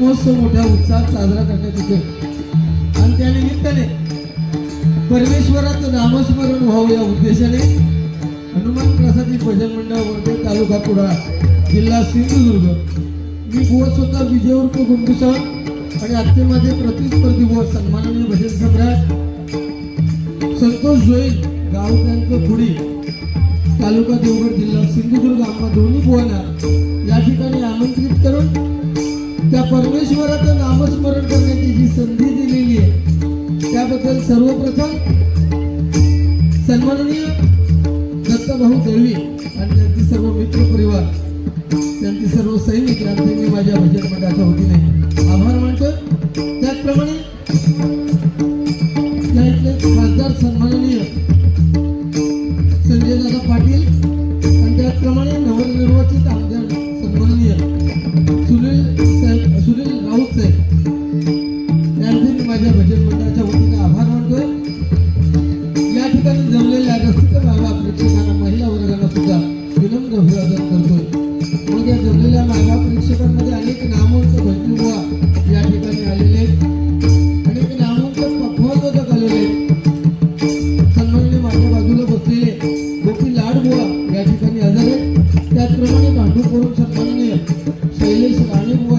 महोत्सव मोठ्या उत्साहात साजरा करण्यात येतो आणि त्या निमित्ताने परमेश्वराचं नामस्मरण व्हावं या उद्देशाने हनुमान प्रसादी भजन मंडळ वर्धे तालुका कुडाळा जिल्हा सिंधुदुर्ग. मी बोध स्वतः विजयवृत्त गुंडूसह आणि आजचे माझे प्रतिस्पर्धी बोध सन्माननीय भजन सम्राट संतोष जोईल गावकऱ्यांचं पुढे तालुका देवगड जिल्हा सिंधुदुर्ग आम्हाला दोन्ही बोलणार या ठिकाणी आमंत्रित करून त्या परमेश्वराचं नामस्मरण करण्याची जी संधी दिलेली आहे. त्याबद्दल सर्वप्रथम सन्माननीय दत्तभाऊ देवी आणि त्यांचे सर्व मित्र परिवार त्यांचे सर्व सैनिक यांचे मी माझ्या भजन मंडळाच्या वतीने आभार मानतो. त्याचप्रमाणे ठिकाणी हजर आहेत. त्याचप्रमाणे गांडू करून सन्माननीय शैलेश राणेबुवा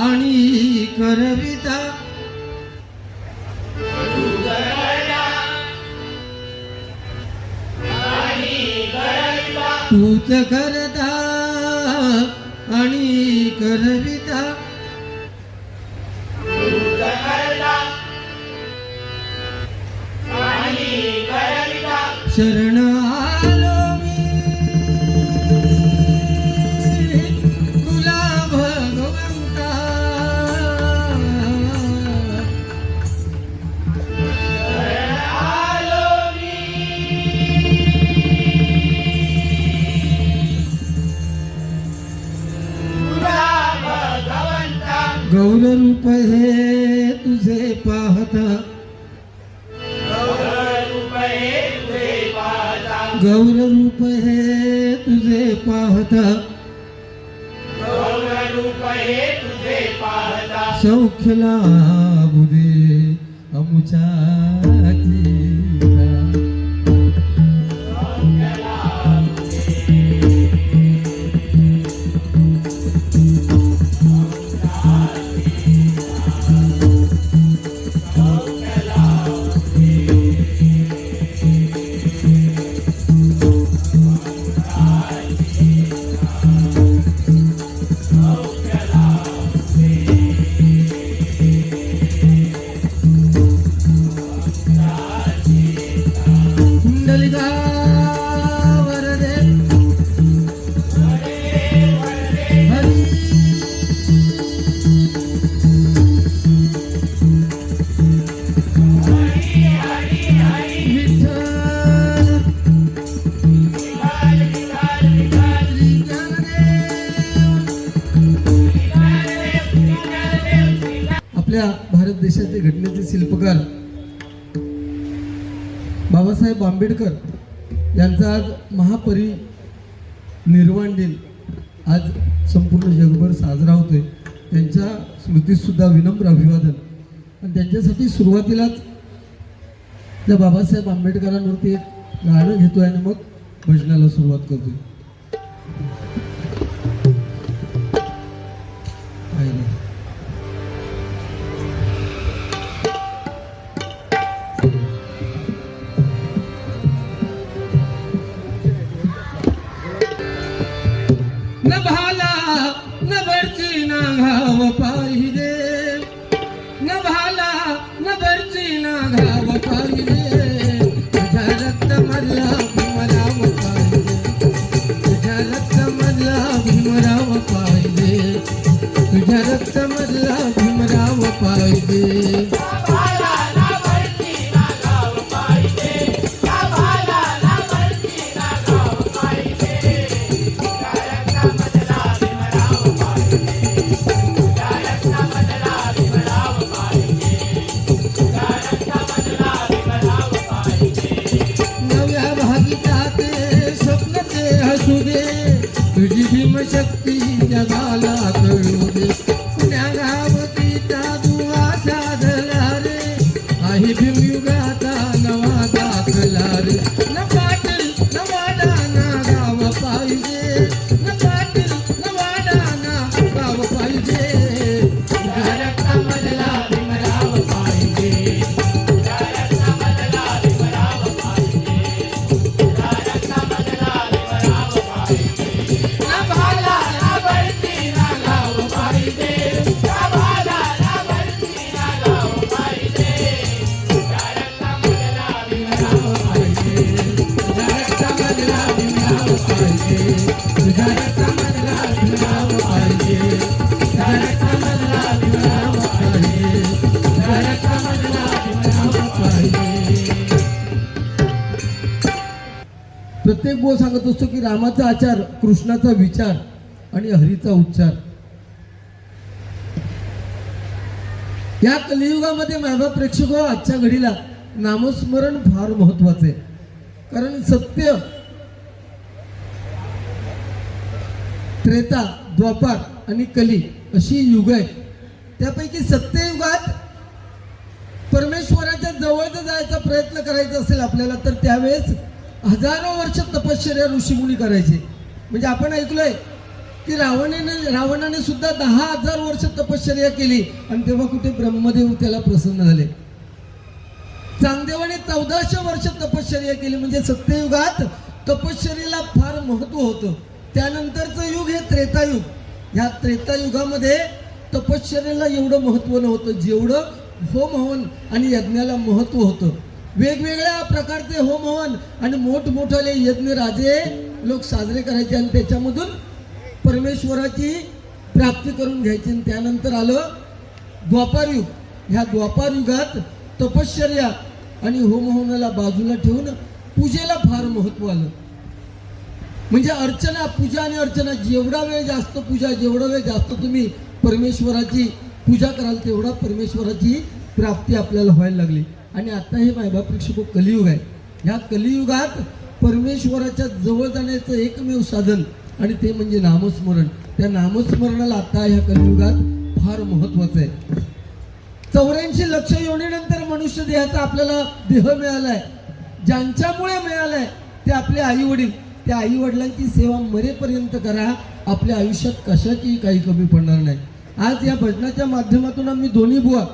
आणि करविता. तूच करता आणि करविता. शरण रूप हे तुझे पाहता. गौर रूप हे तुझे पाहता. सौख्य लाभू दे अमुच्या आंबेडकर यांचा आज महापरी निर्वाण दिन. आज संपूर्ण जगभर साजरा होतोय. त्यांच्या स्मृतीसुद्धा विनम्र अभिवादन. आणि त्यांच्यासाठी सुरुवातीलाच त्या बाबासाहेब आंबेडकरांवरती एक गाणं घेतोय आणि मग भजनाला सुरुवात करतोय. प्रत्येक गो सांगत असतो की रामाचा आचार कृष्णाचा विचार आणि हरीचा उच्चार. या कलियुगामध्ये माझा प्रेक्षक हो, आजच्या घडीला नामस्मरण फार महत्त्वाचे कारण सत्य त्रेता द्वापार आणि कली अशी युग आहे. त्यापैकी सत्ययुगात परमेश्वराच्या जवळ जायचा प्रयत्न करायचा असेल आपल्याला तर त्यावेळेस हजारो वर्ष तपश्चर्या ऋषीमुनी करायचे. म्हणजे आपण ऐकलोय की रावणाने रावणाने सुद्धा दहा हजार वर्ष तपश्चर्या केली आणि तेव्हा कुठे ब्रह्मदेव त्याला प्रसन्न झाले. चांगदेवाने चौदाशे वर्ष तपश्चर्या केली. म्हणजे सत्ययुगात तपश्चर्याला फार महत्त्व होतं. त्यानंतरचं युग हे त्रेतायुग. ह्या त्रेतायुगामध्ये तपश्चर्याला एवढं महत्त्व नव्हतं जेवढं होम हवन आणि यज्ञाला महत्त्व होतं. वेगवेगळ्या प्रकारचे होम हवन आणि मोठमोठाले यज्ञ राजे लोक साजरे करायचे आणि त्याच्यामधून परमेश्वराची प्राप्ती करून घ्यायची. आणि त्यानंतर आलं द्वापारयुग ह्या द्वापारयुगात तपश्चर्या आणि होमहवनाला बाजूला ठेवून पूजेला फार महत्त्व आलं. म्हणजे अर्चना पूजा आणि अर्चना जेवढा वेळ जास्त पूजा जेवढा वेळ जास्त तुम्ही परमेश्वराची पूजा कराल तेवढा परमेश्वराची प्राप्ती आपल्याला व्हायला लागली. आणि आता हे मायबा प्रेक्षक कलियुग आहे. ह्या कलियुगात परमेश्वराच्या जवळ जाण्याचं एकमेव साधन आणि ते म्हणजे नामस्मरण. त्या नामस्मरणाला आता ह्या कलियुगात फार महत्वाचं आहे. चौऱ्याऐंशी लक्ष योनीनंतर मनुष्य देहाचा आपल्याला देह मिळालाय. ज्यांच्यामुळे मिळालाय ते आपले आई वडील त्या आई वडिलांची सेवा मरेपर्यंत करा. आपल्या आयुष्यात कशाची काही कमी पडणार नाही. आज या भजनाच्या माध्यमातून आम्ही दोन्ही बुवा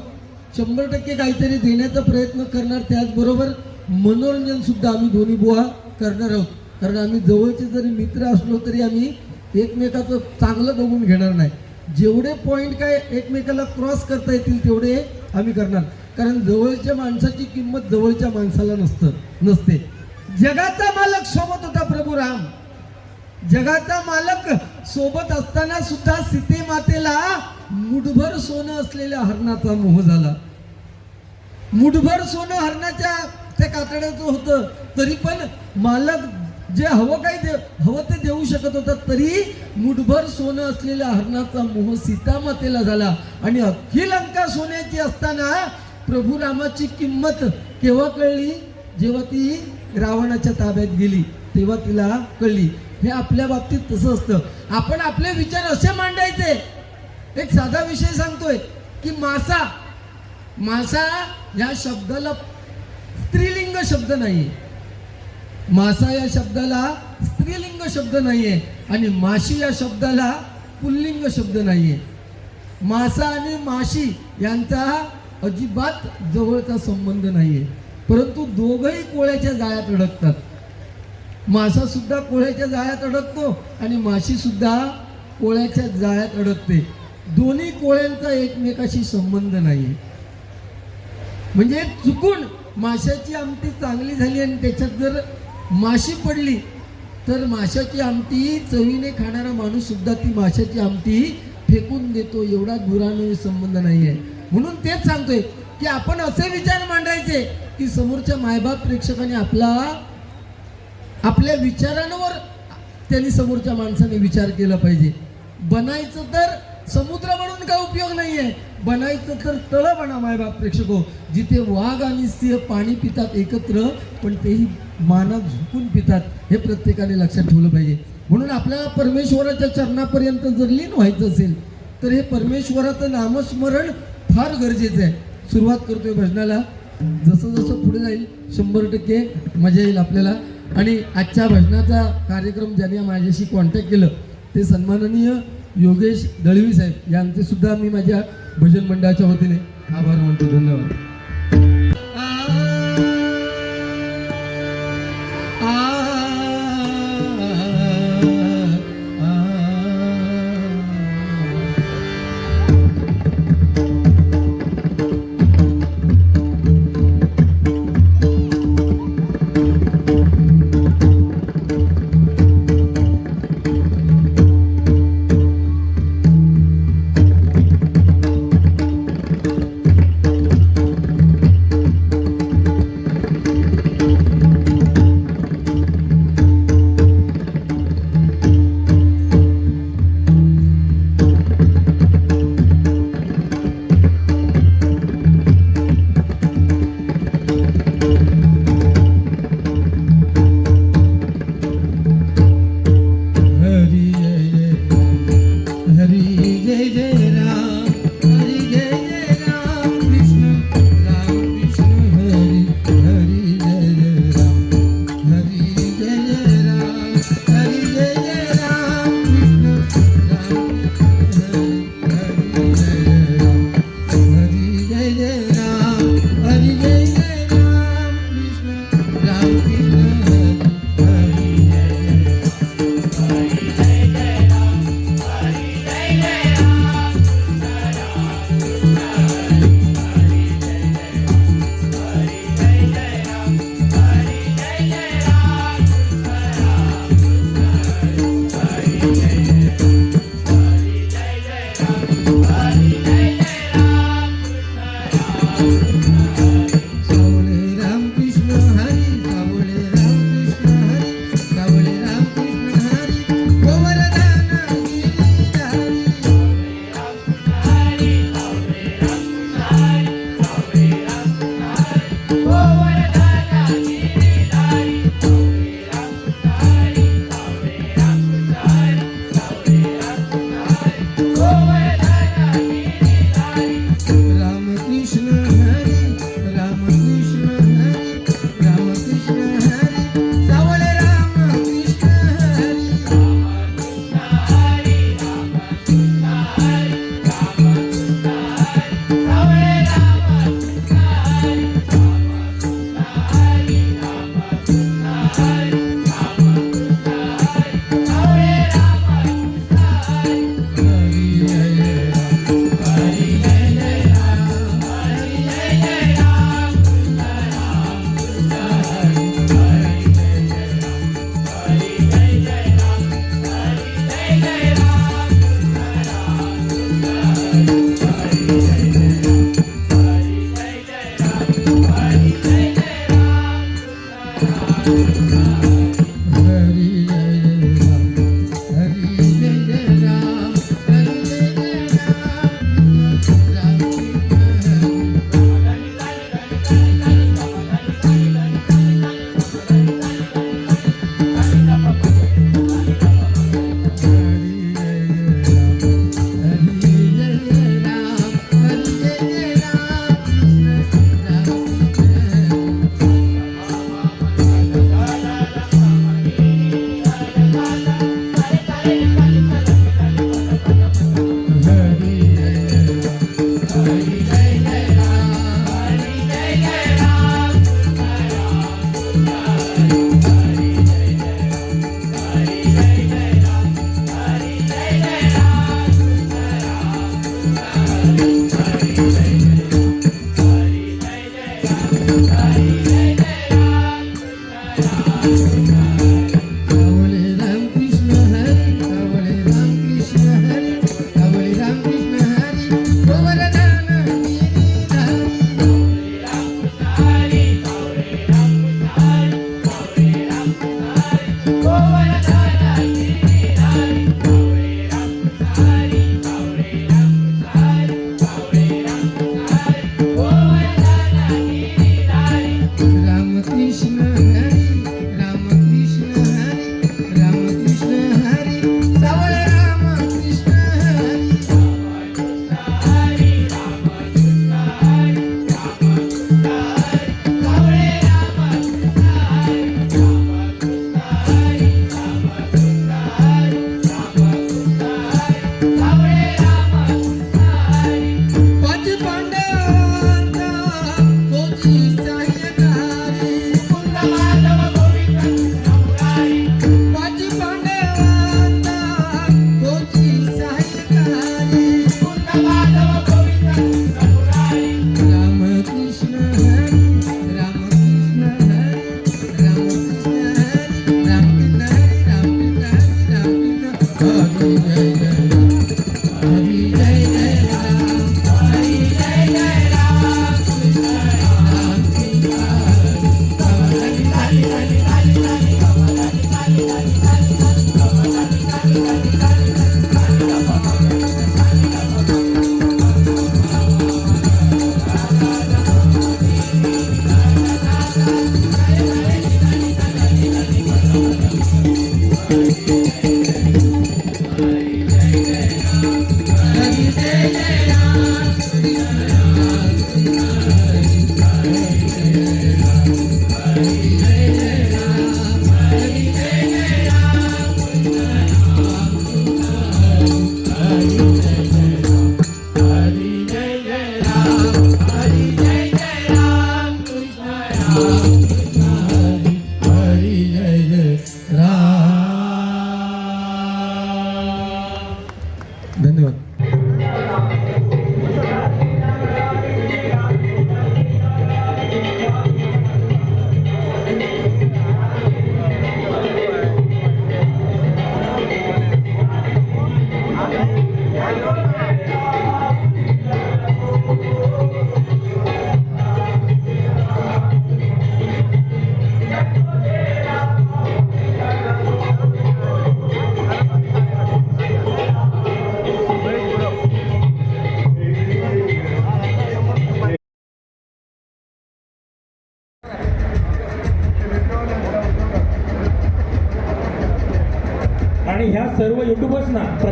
शंभर टक्के काहीतरी देण्याचा प्रयत्न करणार. त्याचबरोबर मनोरंजन सुद्धा आम्ही दोन्ही बुवा करणार आहोत. कारण आम्ही जवळचे जरी मित्र असलो तरी आम्ही एकमेकाचं चांगलं बघून घेणार नाही. जेवढे पॉईंट काय एकमेकाला क्रॉस करता येतील तेवढे आम्ही करणार. कारण जवळच्या माणसाची किंमत जवळच्या माणसाला नसतं नसते. जगाचा मालक सोबत होता प्रभू राम. जगाचा मालक सोबत असताना सुद्धा सीते मातेला मुठभर सोनं असलेल्या हरणाचा मोह झाला. मुठभर सोनं हरणाच्या त्या कातड्याचं होतं तरी पण मालक जे हवं काही दे हवं ते देऊ शकत होता तरी मुठभर सोनं असलेल्या हरणाचा मोह सीतामातेला झाला. आणि अख्खी लंका सोन्याची असताना प्रभू रामाची किंमत केव्हा कळली? जेव्हा ती रावणाच्या ताब्यात गेली तेव्हा तिला कळली. हे आपल्या बाबतीत तसं असतं. आपण आपले विचार असे मांडायचे. एक साधा विषय सांगतोय की मासा मासा या शब्दाला स्त्रीलिंग शब्द नाही मासा या शब्दाला स्त्रीलिंग शब्द नाहीये आणि माशी या शब्दाला पुल्लिंग शब्द नाहीये. मासा आणि माशी यांचा अजिबात जवळचा संबंध नाहीये. परंतु दोघंही कोळ्याच्या जाळ्यात अडकतात. मासा सुद्धा कोळ्याच्या जाळ्यात अडकतो आणि माशी सुद्धा कोळ्याच्या जाळ्यात अडकते. दोन्ही कोळ्यांचा एकमेकाशी संबंध नाही म्हणजे चुकून माशाची आमटी चांगली झाली आणि त्याच्यात जर माशी पडली तर माशाची आमटी चवीने खाणारा माणूस सुद्धा ती माशाची आमटी फेकून देतो. एवढा दुराने संबंध नाही आहे म्हणून तेच सांगतोय की आपण असे विचार मांडायचे की समोरच्या मायबाप प्रेक्षकाने आपला आपल्या विचारांवर त्यांनी समोरच्या माणसाने विचार केला पाहिजे. बनायचं तर समुद्र म्हणून काय उपयोग नाही आहे बनायचं तर तळ बना मायबाप प्रेक्षको. जिथे वाघ आणि सिंह पाणी पितात एकत्र पण तेही मानव झुकून पितात हे प्रत्येकाने लक्षात ठेवलं पाहिजे. म्हणून आपल्याला परमेश्वराच्या चरणापर्यंत जर लीन व्हायचं असेल तर हे परमेश्वराचं नामस्मरण फार गरजेचं आहे. सुरुवात करतोय भजनाला. जसं जसं पुढे जाईल शंभर टक्के मजा येईल आपल्याला. आणि आजच्या भजनाचा कार्यक्रम ज्याने माझ्याशी कॉन्टॅक्ट केलं ते सन्माननीय योगेश दळवी साहेब यांचे सुद्धा मी माझ्या भजन मंडळाच्या वतीने आभार मानतो. धन्यवाद.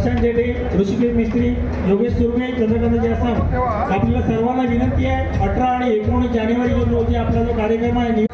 प्रशांत जेडे ऋषिकेश मिस्त्री योगेश सुर्वे चंद्रकांत जयसाम आपल्याला सर्वांना विनंती आहे अठरा आणि एकोणीस जानेवारी रोजी आपला जो कार्यक्रम आहे